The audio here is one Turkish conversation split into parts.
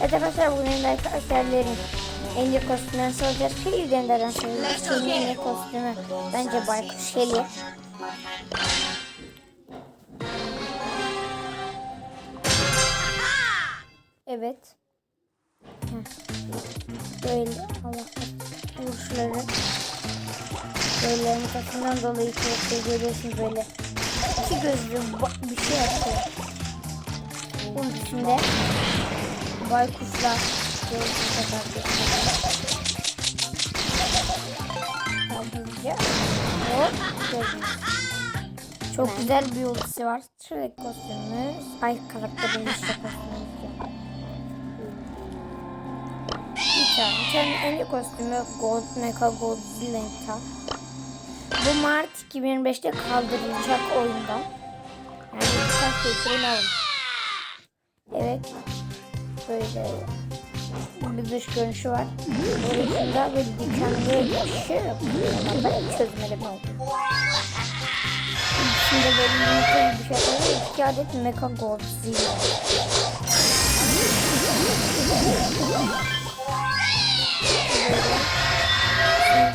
Evet arkadaşlar bugün de en iyi kostümlerini soracağız. Shelly üzerinden soracağız. Shelly'nin en iyi kostümü bence Baykuş Shelly. Evet. Böyle Allah vuruşları böyle mutasından dolayı çok görüyorsunuz böyle iki gözlü bir şey yapıyor. Bunun içinde baykuşlar gördüğünüz kadar gördünüz. Çok güzel bir ultisi var. Şuradaki kostümümüz. Ay karakterin işte kostümümüz. Bir tane. Bir tane en iyi kostümü Gold Mecha Godzilla. Bu Mart 2025'te kaldırılacak oyundan. Yani birkaç geçirin alın. Evet. Böyle bir dış görünüşü var. Orasında böyle dikenli bir şey yapıyor. Ama ben. İçinde böyle yumurta bir şey var. İki adet Mecha Godzilla.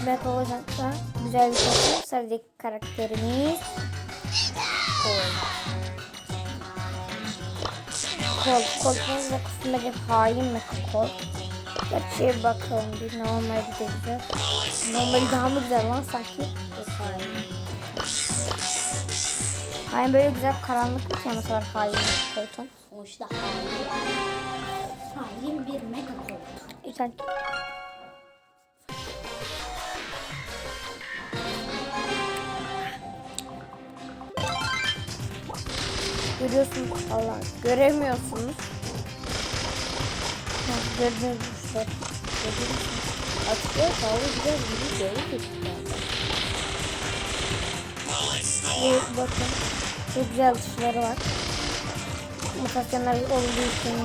Mecha olacaksa güzel bir kostüm. Sıradaki karakterimiz Kol. Kol. Kol. Kol. Kostümde bir hain Mecha Kol. Gerçi bakalım bir normal de güzel. Normali daha mı güzel lan sanki? Hain böyle güzel karanlık bir teması var hain Kolton. Sonuçta hain. Hain bir mega kol. İlk Görüyorsunuz Allah göremiyorsunuz. Gördüğünüz kuşlar. Gördünüz mü? Atıyor sağlığı güzel bir görüyoruz. Bu bakın çok güzel dışları var. Mutasyonlar olduğu için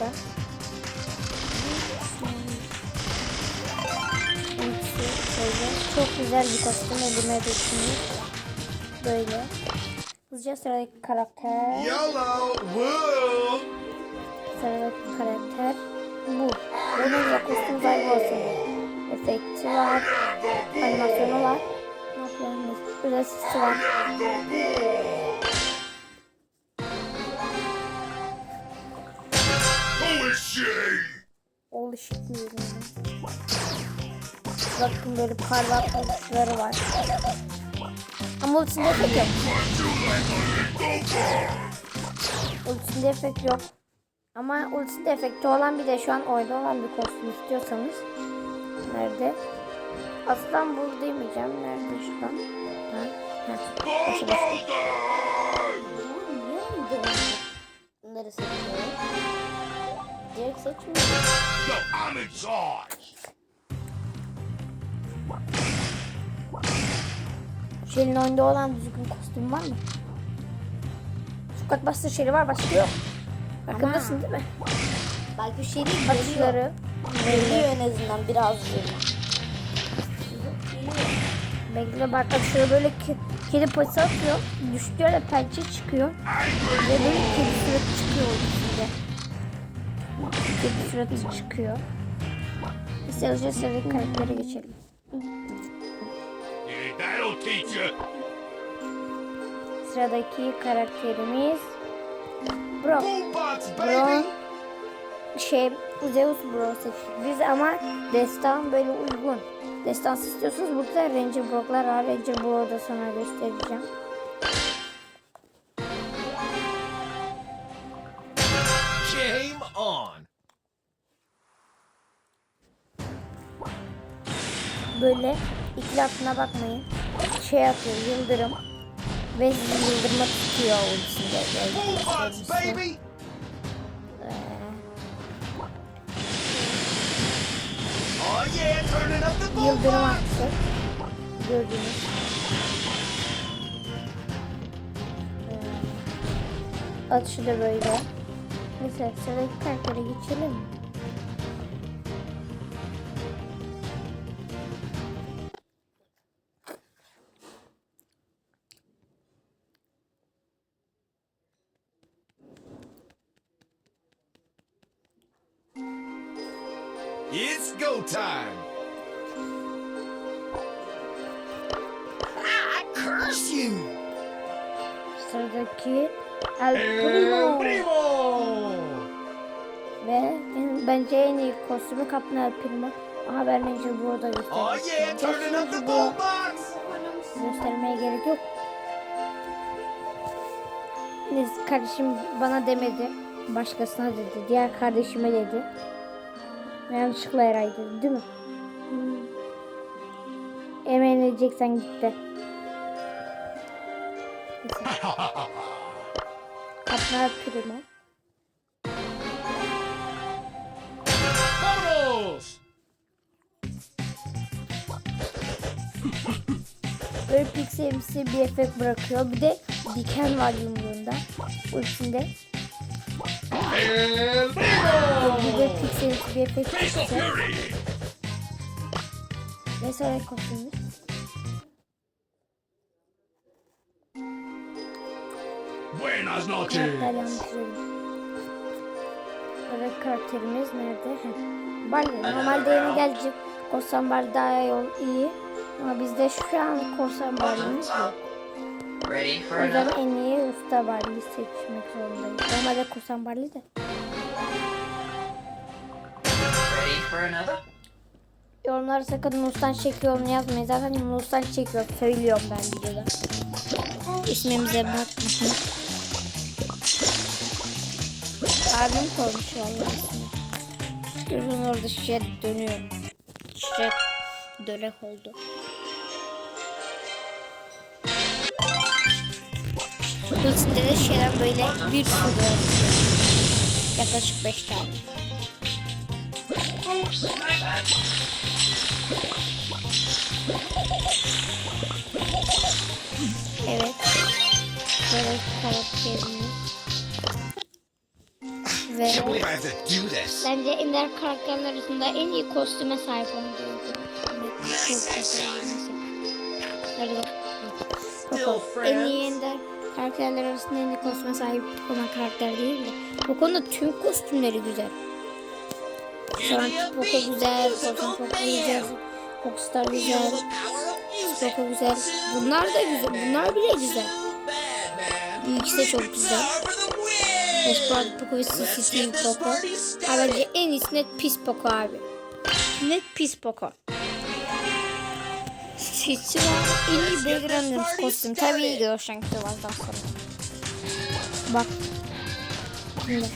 da. Çok güzel bir kostüm elime düşünüyor. Böyle. Hızlıca sıradaki karakter. YOLO! Woo! Sıradaki karakter bu. Bunun kostüm sahibi olsun. Efekti var. Animasyonu var. Ne yapıyorsunuz? Üretisi var. Holy shit! Ol ışık diyorum. Bakın böyle parlak uçları var. Ama ultisinde efekt yok. Ultisinde efekt yok. Ama ultisinde efekti olan bir de şu an oyunda olan bir kostüm istiyorsanız. Nerede? Aslan bul demeyeceğim. Nerede şu an? Ha? Ha. Başı başı. Bunları seçiyor. Direkt seçmiyor. Şelin oyunda olan düzgün kostüm var mı? Sokak bastı şeli var başka yok. Farkındasın değil mi? Belki şey değil. Geliyor. En azından biraz geliyor. Bekle bak atışları böyle ki, kedi pası atıyor. Düştüyor da pençe çıkıyor. Ve böyle kedi suratı çıkıyor onun içinde. Kedi suratı çıkıyor. Biz yalnızca sıradaki karaktere geçelim. That'll teach you! Sıradaki karakterimiz Bro. Bro şey Zeus Bro seçtik biz ama destan böyle uygun. Destans istiyorsanız burada Ranger Brock'lar var. Ranger Brock'u da sana göstereceğim. Game on! Böyle ikili altına bakmayın. Şey atıyor yıldırım. Ve sizi yıldırma tutuyor baby! Oh the Yıldırım attı. Gördüğünüz. Ee, Atışı da böyle. Mesela sıradaki karaktere geçelim mi? It's go time. I curse you. Sıradaki El El Primo. Primo. Ve bence en iyi kostümü Kaptan El Primo. Ama ben bence burada Oh göstereyim. yeah, turning up the Gerçi bu boombox. göstermeye gerek yok. Neyse kardeşim bana demedi. Başkasına dedi. Diğer kardeşime dedi. Yanlışlıkla Eray dedi değil mi? Hmm. Emeğini edeceksen git de. Neyse. Kaptan El Primo. Bubbles. Böyle pikselimsi bir efekt bırakıyor. Bir de diken var yumruğunda. Ultisinde. El Bir efekt çıkacak. Sonra kostümümüz. Buenas Karakter noches. yanlış söyledim. Böyle karakterimiz nerede? Barley. Normalde yeni gelecek. Korsan Barley daha yol iyi. Ama bizde şu an Korsan Barley'imiz yok. Another? en iyi Usta Barley'i seçmek zorundayız. Normalde Korsan Barley de. Yorumlara sakın Nus'tan çekiyorum yazmayın. Zaten Nus'tan çekiyor. Söylüyorum ben videoda. İsmimize bakmayın. Abim koymuş vallahi ismini. Gözün orada şişe dönüyor. Şişe dönek oldu. Bu içinde de şeyler böyle bir sürü. Yaklaşık 5 tane. Evet. Böyle karakterimiz. Ve bence Ender karakterler arasında en iyi kostüme sahip olan diyordu. En iyi Ender karakterler arasında en iyi kostüme sahip olan karakter değil de. Bu konuda tüm kostümleri güzel. Şu an Poco güzel, Kostüm Poco güzel, Pockstar güzel, Poco güzel. Bunlar da güzel, bunlar bile güzel. Bu de çok güzel. Espada Poco ve CCTV Poco. Ha bence en iyisi net pis Poco abi. Net pis Poco. Hiççi var. En iyi background kostüm. Tabii iyi Goshen Kıvaz'dan sonra. Bak. Şimdi.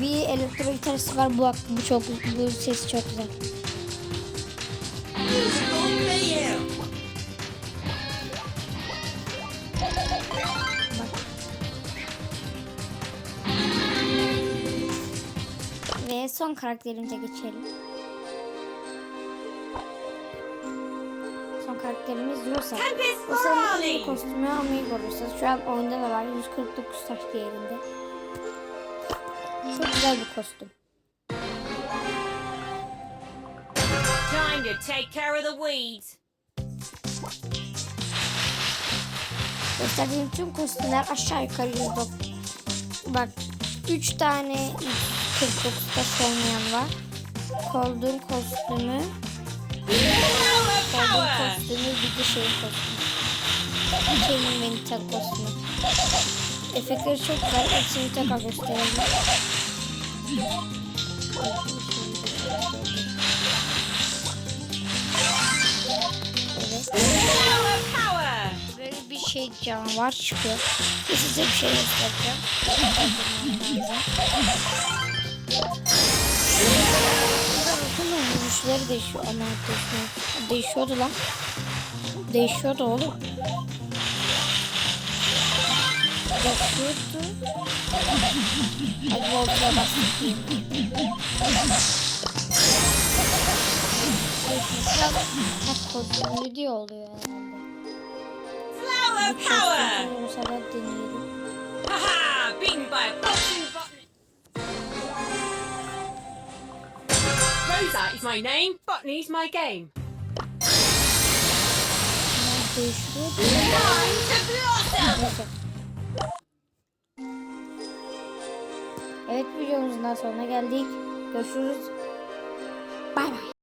Bir elektro gitarısı var. Bu, bu çok bu ses çok güzel. Ve son karakterimize geçelim. Son karakterimiz Rosa. Rosa'nın kostümü Amigo Rosa. Şu an oyunda da var. 149 taş değerinde. Çok güzel bir kostüm. Time to take care of the weeds. Gösterdiğim tüm kostümler aşağı yukarı 109. Bak 3 tane 49 taş olmayan var. Cold'un kostümü. Cold'un kostümü bir de şey kostümü. Şeyin Venita kostümü. Efektleri çok güzel. Hepsini tekrar gösterelim. Böyle bir şey canavar çıkıyor. Size bir şey göstereceğim. Bakın vuruşları değişiyor. Ama değişiyor. Değişiyordu lan. Değişiyordu oğlum. Değişiyordu. Hadi bastık. Kaç kodlu diye oluyor. Flower power. Olursa da deneyelim. Haha! Rosa is my name. Botany's my game. Time to blossom. Evet videomuzun sonuna geldik. Görüşürüz. Bay bay.